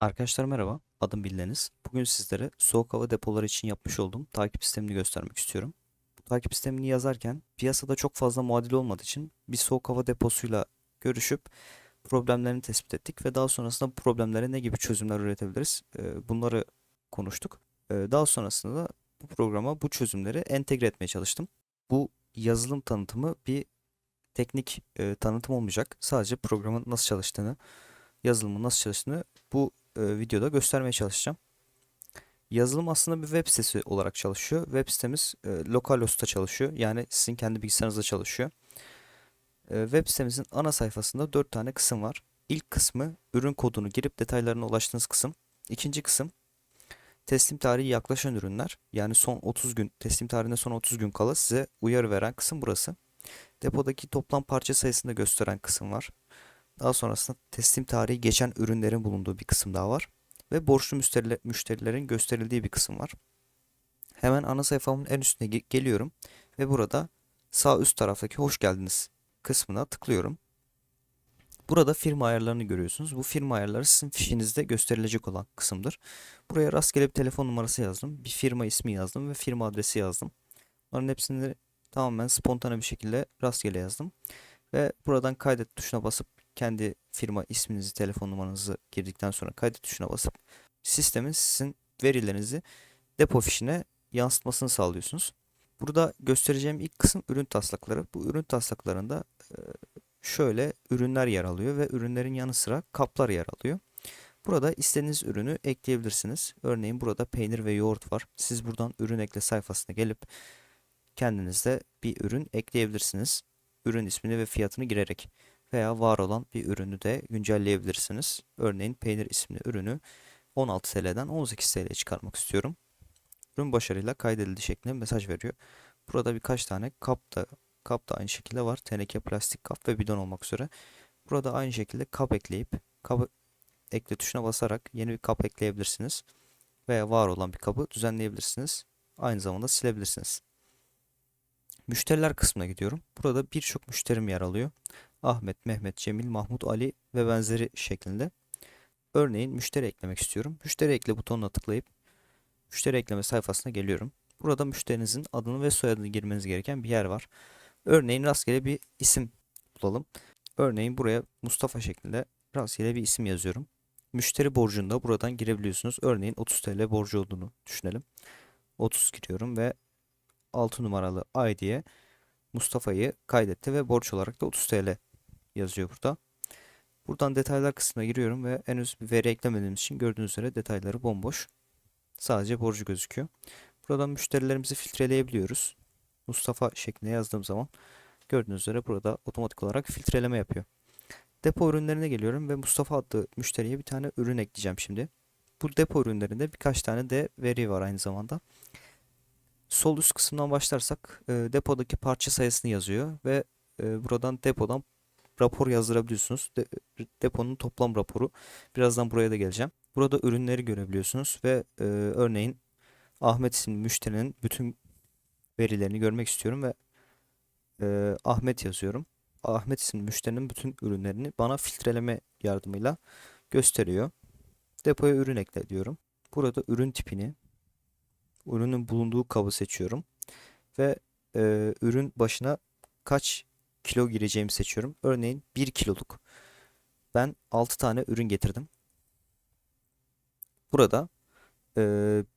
Arkadaşlar merhaba, adım Bildeniz. Bugün sizlere soğuk hava depoları için yapmış olduğum takip sistemini göstermek istiyorum. Bu takip sistemini yazarken piyasada çok fazla muadil olmadığı için bir soğuk hava deposuyla görüşüp problemlerini tespit ettik ve daha sonrasında bu problemlere ne gibi çözümler üretebiliriz e, bunları konuştuk. E, Daha sonrasında da bu programa bu çözümleri entegre etmeye çalıştım. Bu yazılım tanıtımı bir teknik e, tanıtım olmayacak. Sadece programın nasıl çalıştığını, yazılımın nasıl çalıştığını bu e, videoda göstermeye çalışacağım. Yazılım aslında bir web sitesi olarak çalışıyor. Web sitemiz e, localhost'ta çalışıyor. Yani sizin kendi bilgisayarınızda çalışıyor. E, web sitemizin ana sayfasında 4 tane kısım var. İlk kısmı ürün kodunu girip detaylarına ulaştığınız kısım. İkinci kısım teslim tarihi yaklaşan ürünler. Yani son 30 gün, teslim tarihine son 30 gün kala size uyarı veren kısım burası. Depodaki toplam parça sayısını gösteren kısım var. Daha sonrasında teslim tarihi geçen ürünlerin bulunduğu bir kısım daha var. Ve borçlu müşteriler, müşterilerin gösterildiği bir kısım var. Hemen ana sayfamın en üstüne ge- geliyorum. Ve burada sağ üst taraftaki hoş geldiniz kısmına tıklıyorum. Burada firma ayarlarını görüyorsunuz. Bu firma ayarları sizin fişinizde gösterilecek olan kısımdır. Buraya rastgele bir telefon numarası yazdım. Bir firma ismi yazdım ve firma adresi yazdım. Bunların hepsini tamamen spontane bir şekilde rastgele yazdım. Ve buradan kaydet tuşuna basıp kendi firma isminizi, telefon numaranızı girdikten sonra kaydet tuşuna basıp sistemin sizin verilerinizi depo fişine yansıtmasını sağlıyorsunuz. Burada göstereceğim ilk kısım ürün taslakları. Bu ürün taslaklarında şöyle ürünler yer alıyor ve ürünlerin yanı sıra kaplar yer alıyor. Burada istediğiniz ürünü ekleyebilirsiniz. Örneğin burada peynir ve yoğurt var. Siz buradan ürün ekle sayfasına gelip kendiniz de bir ürün ekleyebilirsiniz. Ürün ismini ve fiyatını girerek veya var olan bir ürünü de güncelleyebilirsiniz. Örneğin peynir isimli ürünü 16 TL'den 18 TL'ye çıkarmak istiyorum. Ürün başarıyla kaydedildi şeklinde mesaj veriyor. Burada birkaç tane kap da kap da aynı şekilde var. Teneke, plastik kap ve bidon olmak üzere. Burada aynı şekilde kap ekleyip kap ekle tuşuna basarak yeni bir kap ekleyebilirsiniz. Veya var olan bir kabı düzenleyebilirsiniz. Aynı zamanda silebilirsiniz. Müşteriler kısmına gidiyorum. Burada birçok müşterim yer alıyor. Ahmet, Mehmet, Cemil, Mahmut, Ali ve benzeri şeklinde. Örneğin müşteri eklemek istiyorum. Müşteri ekle butonuna tıklayıp müşteri ekleme sayfasına geliyorum. Burada müşterinizin adını ve soyadını girmeniz gereken bir yer var. Örneğin rastgele bir isim bulalım. Örneğin buraya Mustafa şeklinde rastgele bir isim yazıyorum. Müşteri borcunu da buradan girebiliyorsunuz. Örneğin 30 TL borcu olduğunu düşünelim. 30 giriyorum ve 6 numaralı ID'ye Mustafa'yı kaydetti ve borç olarak da 30 TL yazıyor burada. Buradan detaylar kısmına giriyorum ve henüz bir veri eklemediğimiz için gördüğünüz üzere detayları bomboş. Sadece borcu gözüküyor. Buradan müşterilerimizi filtreleyebiliyoruz. Mustafa şeklinde yazdığım zaman gördüğünüz üzere burada otomatik olarak filtreleme yapıyor. Depo ürünlerine geliyorum ve Mustafa adlı müşteriye bir tane ürün ekleyeceğim şimdi. Bu depo ürünlerinde birkaç tane de veri var aynı zamanda. Sol üst kısımdan başlarsak e, depodaki parça sayısını yazıyor ve e, buradan depodan rapor yazdırabiliyorsunuz. De- deponun toplam raporu. Birazdan buraya da geleceğim. Burada ürünleri görebiliyorsunuz ve e, örneğin Ahmet isimli müşterinin bütün verilerini görmek istiyorum ve e, Ahmet yazıyorum. Ahmet isimli müşterinin bütün ürünlerini bana filtreleme yardımıyla gösteriyor. Depoya ürün ekle diyorum. Burada ürün tipini, ürünün bulunduğu kabı seçiyorum ve e, ürün başına kaç kilo gireceğimi seçiyorum. Örneğin 1 kiloluk. Ben 6 tane ürün getirdim. Burada e,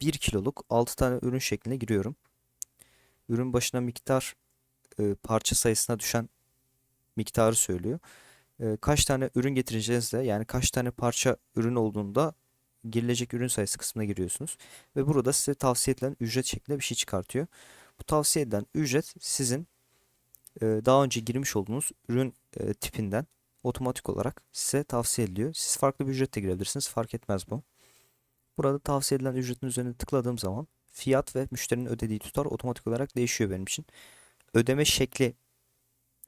1 kiloluk 6 tane ürün şeklinde giriyorum. Ürün başına miktar e, parça sayısına düşen miktarı söylüyor. E, kaç tane ürün getireceğinizde yani kaç tane parça ürün olduğunda girilecek ürün sayısı kısmına giriyorsunuz. Ve burada size tavsiye edilen ücret şeklinde bir şey çıkartıyor. Bu tavsiye edilen ücret sizin daha önce girmiş olduğunuz ürün e, tipinden otomatik olarak size tavsiye ediliyor. Siz farklı bir ücretle girebilirsiniz. Fark etmez bu. Burada tavsiye edilen ücretin üzerine tıkladığım zaman fiyat ve müşterinin ödediği tutar otomatik olarak değişiyor benim için. Ödeme şekli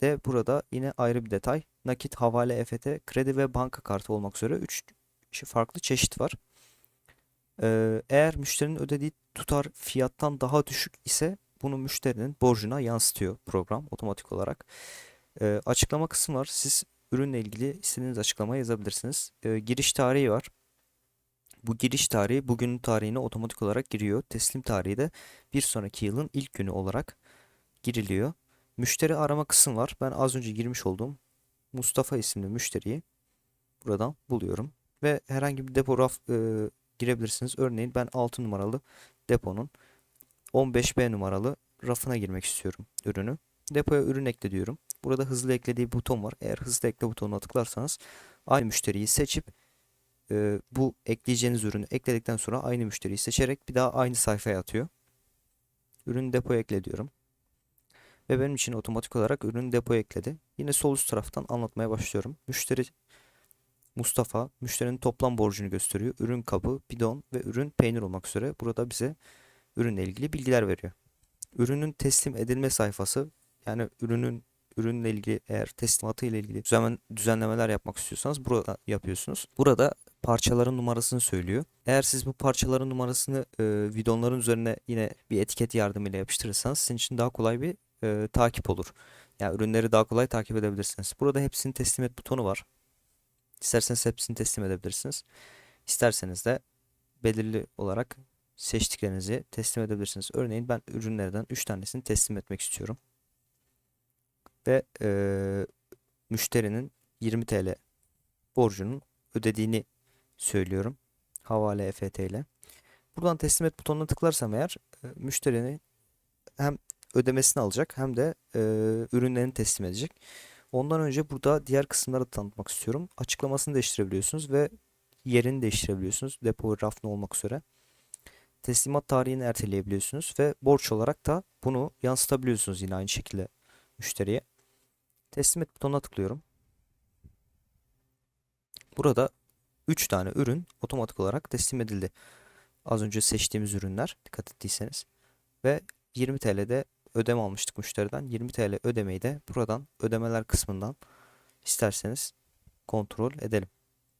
de burada yine ayrı bir detay. Nakit, havale, EFT, kredi ve banka kartı olmak üzere 3 farklı çeşit var. Ee, eğer müşterinin ödediği tutar fiyattan daha düşük ise bunu müşterinin borcuna yansıtıyor program otomatik olarak. Ee, açıklama kısmı var. Siz ürünle ilgili istediğiniz açıklamayı yazabilirsiniz. Ee, giriş tarihi var. Bu giriş tarihi bugünün tarihine otomatik olarak giriyor. Teslim tarihi de bir sonraki yılın ilk günü olarak giriliyor. Müşteri arama kısım var. Ben az önce girmiş olduğum Mustafa isimli müşteriyi buradan buluyorum. Ve herhangi bir depo raf e, girebilirsiniz. Örneğin ben 6 numaralı deponun 15B numaralı rafına girmek istiyorum ürünü. Depoya ürün ekle diyorum. Burada hızlı ekle diye bir buton var. Eğer hızlı ekle butonuna tıklarsanız aynı müşteriyi seçip e, bu ekleyeceğiniz ürünü ekledikten sonra aynı müşteriyi seçerek bir daha aynı sayfaya atıyor. Ürün depoya ekle diyorum. Ve benim için otomatik olarak ürün depoya ekledi. Yine sol üst taraftan anlatmaya başlıyorum. Müşteri Mustafa müşterinin toplam borcunu gösteriyor. Ürün kabı, bidon ve ürün peynir olmak üzere burada bize ürünle ilgili bilgiler veriyor. Ürünün teslim edilme sayfası yani ürünün ürünle ilgili eğer teslimatı ile ilgili düzen, düzenlemeler yapmak istiyorsanız burada yapıyorsunuz. Burada parçaların numarasını söylüyor. Eğer siz bu parçaların numarasını e, bidonların üzerine yine bir etiket yardımıyla yapıştırırsanız sizin için daha kolay bir e, takip olur. Yani ürünleri daha kolay takip edebilirsiniz. Burada hepsini teslim et butonu var. İsterseniz hepsini teslim edebilirsiniz. İsterseniz de belirli olarak seçtiklerinizi teslim edebilirsiniz. Örneğin ben ürünlerden 3 tanesini teslim etmek istiyorum. Ve e, müşterinin 20 TL borcunun ödediğini söylüyorum. Havale EFT ile. Buradan teslim et butonuna tıklarsam eğer e, müşterinin hem ödemesini alacak hem de e, ürünlerini teslim edecek. Ondan önce burada diğer kısımları tanıtmak istiyorum. Açıklamasını değiştirebiliyorsunuz ve yerini değiştirebiliyorsunuz. Depo ve raf ne olmak üzere. Teslimat tarihini erteleyebiliyorsunuz ve borç olarak da bunu yansıtabiliyorsunuz yine aynı şekilde müşteriye. Teslim et butonuna tıklıyorum. Burada 3 tane ürün otomatik olarak teslim edildi. Az önce seçtiğimiz ürünler dikkat ettiyseniz. Ve 20 TL'de ödeme almıştık müşteriden. 20 TL ödemeyi de buradan ödemeler kısmından isterseniz kontrol edelim.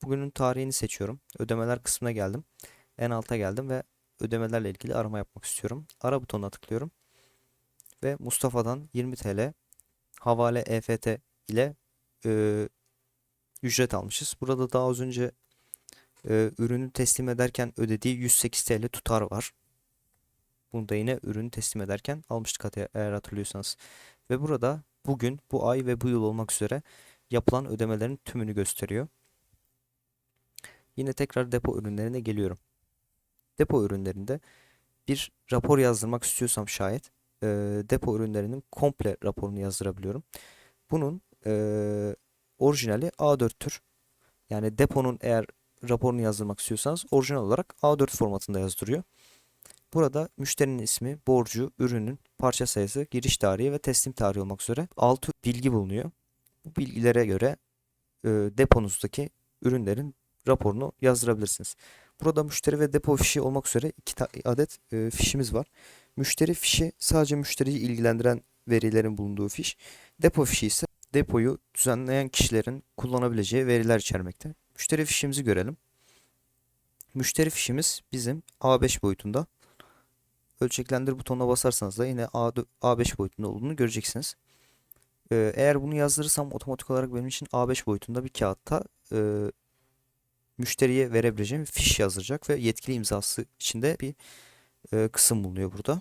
Bugünün tarihini seçiyorum. Ödemeler kısmına geldim. En alta geldim ve ödemelerle ilgili arama yapmak istiyorum. Ara butonuna tıklıyorum. Ve Mustafa'dan 20 TL havale EFT ile e, ücret almışız. Burada daha az önce e, ürünü teslim ederken ödediği 108 TL tutar var. Bunu da yine ürünü teslim ederken almıştık eğer hatırlıyorsanız. Ve burada bugün, bu ay ve bu yıl olmak üzere yapılan ödemelerin tümünü gösteriyor. Yine tekrar depo ürünlerine geliyorum. Depo ürünlerinde bir rapor yazdırmak istiyorsam şayet e, depo ürünlerinin komple raporunu yazdırabiliyorum. Bunun e, orijinali A4'tür. Yani deponun eğer raporunu yazdırmak istiyorsanız orijinal olarak A4 formatında yazdırıyor. Burada müşterinin ismi, borcu, ürünün parça sayısı, giriş tarihi ve teslim tarihi olmak üzere 6 bilgi bulunuyor. Bu bilgilere göre e, deponuzdaki ürünlerin raporunu yazdırabilirsiniz. Burada müşteri ve depo fişi olmak üzere iki adet e, fişimiz var. Müşteri fişi sadece müşteriyi ilgilendiren verilerin bulunduğu fiş. Depo fişi ise depoyu düzenleyen kişilerin kullanabileceği veriler içermekte. Müşteri fişimizi görelim. Müşteri fişimiz bizim A5 boyutunda. Ölçeklendir butonuna basarsanız da yine A5 boyutunda olduğunu göreceksiniz. Ee, eğer bunu yazdırırsam otomatik olarak benim için A5 boyutunda bir kağıtta e, müşteriye verebileceğim fiş yazdıracak ve yetkili imzası içinde bir e, kısım bulunuyor burada.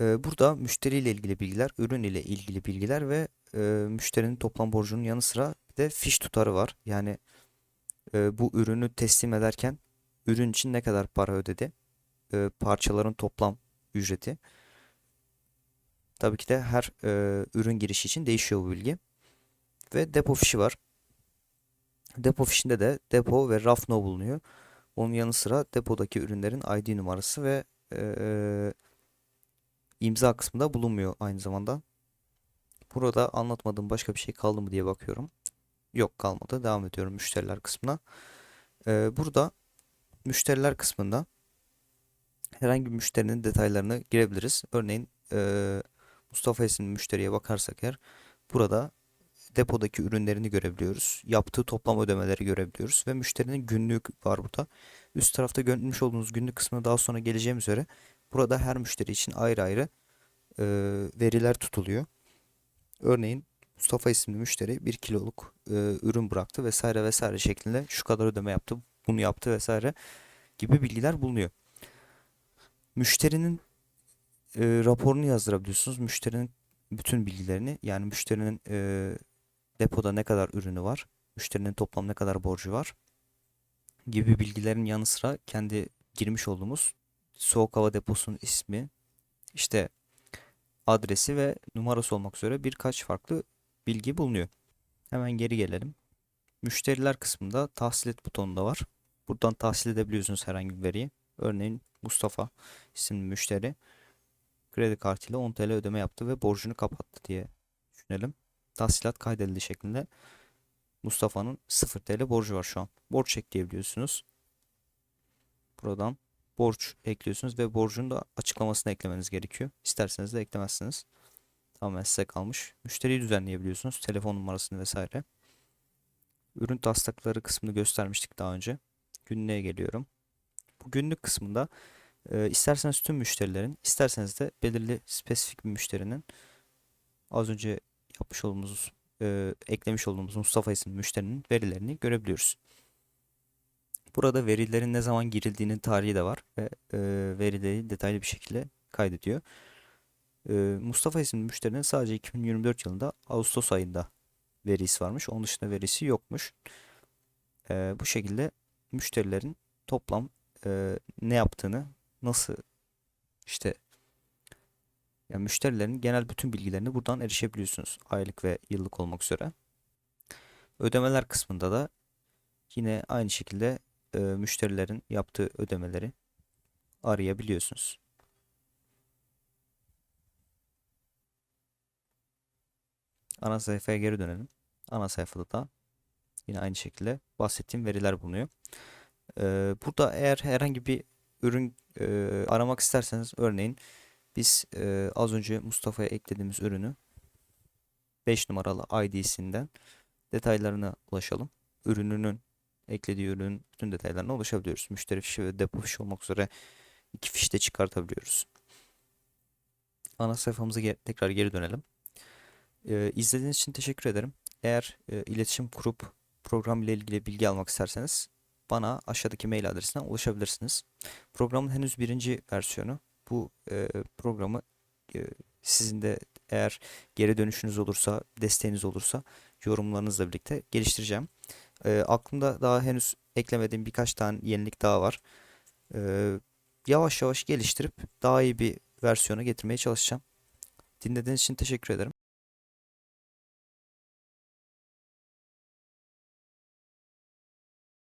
E, burada müşteri ile ilgili bilgiler, ürün ile ilgili bilgiler ve e, müşterinin toplam borcunun yanı sıra bir de fiş tutarı var. Yani e, bu ürünü teslim ederken ürün için ne kadar para ödedi? E, parçaların toplam ücreti. Tabii ki de her e, ürün girişi için değişiyor bu bilgi. Ve depo fişi var. Depo fişinde de depo ve raf no bulunuyor. Onun yanı sıra depodaki ürünlerin ID numarası ve e, imza kısmında bulunmuyor aynı zamanda. Burada anlatmadığım başka bir şey kaldı mı diye bakıyorum. Yok kalmadı. Devam ediyorum müşteriler kısmına. Ee, burada müşteriler kısmında herhangi bir müşterinin detaylarını girebiliriz. Örneğin e, Mustafa isimli müşteriye bakarsak eğer burada depodaki ürünlerini görebiliyoruz. Yaptığı toplam ödemeleri görebiliyoruz ve müşterinin günlüğü var burada. Üst tarafta görmüş olduğunuz günlük kısmına daha sonra geleceğim üzere burada her müşteri için ayrı ayrı e, veriler tutuluyor. Örneğin Mustafa isimli müşteri 1 kiloluk e, ürün bıraktı vesaire vesaire şeklinde şu kadar ödeme yaptı. bunu yaptı vesaire gibi bilgiler bulunuyor. Müşterinin e, raporunu yazdırabiliyorsunuz. Müşterinin bütün bilgilerini yani müşterinin e, depoda ne kadar ürünü var, müşterinin toplam ne kadar borcu var gibi bilgilerin yanı sıra kendi girmiş olduğumuz soğuk hava deposunun ismi, işte adresi ve numarası olmak üzere birkaç farklı bilgi bulunuyor. Hemen geri gelelim. Müşteriler kısmında tahsil et butonu da var. Buradan tahsil edebiliyorsunuz herhangi bir veriyi. Örneğin Mustafa isimli müşteri kredi kartıyla 10 TL ödeme yaptı ve borcunu kapattı diye düşünelim. Tahsilat kaydedildi şeklinde Mustafa'nın 0 TL borcu var şu an. Borç ekleyebiliyorsunuz. Buradan borç ekliyorsunuz ve borcun da açıklamasını eklemeniz gerekiyor. İsterseniz de eklemezsiniz. Tamamen size kalmış. Müşteriyi düzenleyebiliyorsunuz. Telefon numarasını vesaire. Ürün taslakları kısmını göstermiştik daha önce. Günlüğe geliyorum. Bu günlük kısmında e, isterseniz tüm müşterilerin, isterseniz de belirli spesifik bir müşterinin az önce yapmış olduğumuz, e, eklemiş olduğumuz Mustafa isimli müşterinin verilerini görebiliyoruz. Burada verilerin ne zaman girildiğinin tarihi de var ve e, verileri detaylı bir şekilde kaydediyor. E, Mustafa isimli müşterinin sadece 2024 yılında Ağustos ayında verisi varmış. Onun dışında verisi yokmuş. E, bu şekilde müşterilerin toplam e, ne yaptığını, nasıl işte yani müşterilerin genel bütün bilgilerini buradan erişebiliyorsunuz. Aylık ve yıllık olmak üzere. Ödemeler kısmında da yine aynı şekilde e, müşterilerin yaptığı ödemeleri arayabiliyorsunuz. Ana sayfaya geri dönelim. Ana sayfada da yine aynı şekilde bahsettiğim veriler bulunuyor. Ee, burada eğer herhangi bir ürün e, aramak isterseniz örneğin biz e, az önce Mustafa'ya eklediğimiz ürünü 5 numaralı ID'sinden detaylarına ulaşalım. Ürününün eklediği ürünün bütün detaylarına ulaşabiliyoruz. Müşteri fişi ve depo fişi olmak üzere iki fiş de çıkartabiliyoruz. Ana sayfamıza ge- tekrar geri dönelim. Ee, izlediğiniz için teşekkür ederim. Eğer e, iletişim kurup program ile ilgili bilgi almak isterseniz bana aşağıdaki mail adresine ulaşabilirsiniz. Programın henüz birinci versiyonu. Bu e, programı e, sizin de eğer geri dönüşünüz olursa, desteğiniz olursa yorumlarınızla birlikte geliştireceğim. E, aklımda daha henüz eklemediğim birkaç tane yenilik daha var. E, yavaş yavaş geliştirip daha iyi bir versiyona getirmeye çalışacağım. Dinlediğiniz için teşekkür ederim.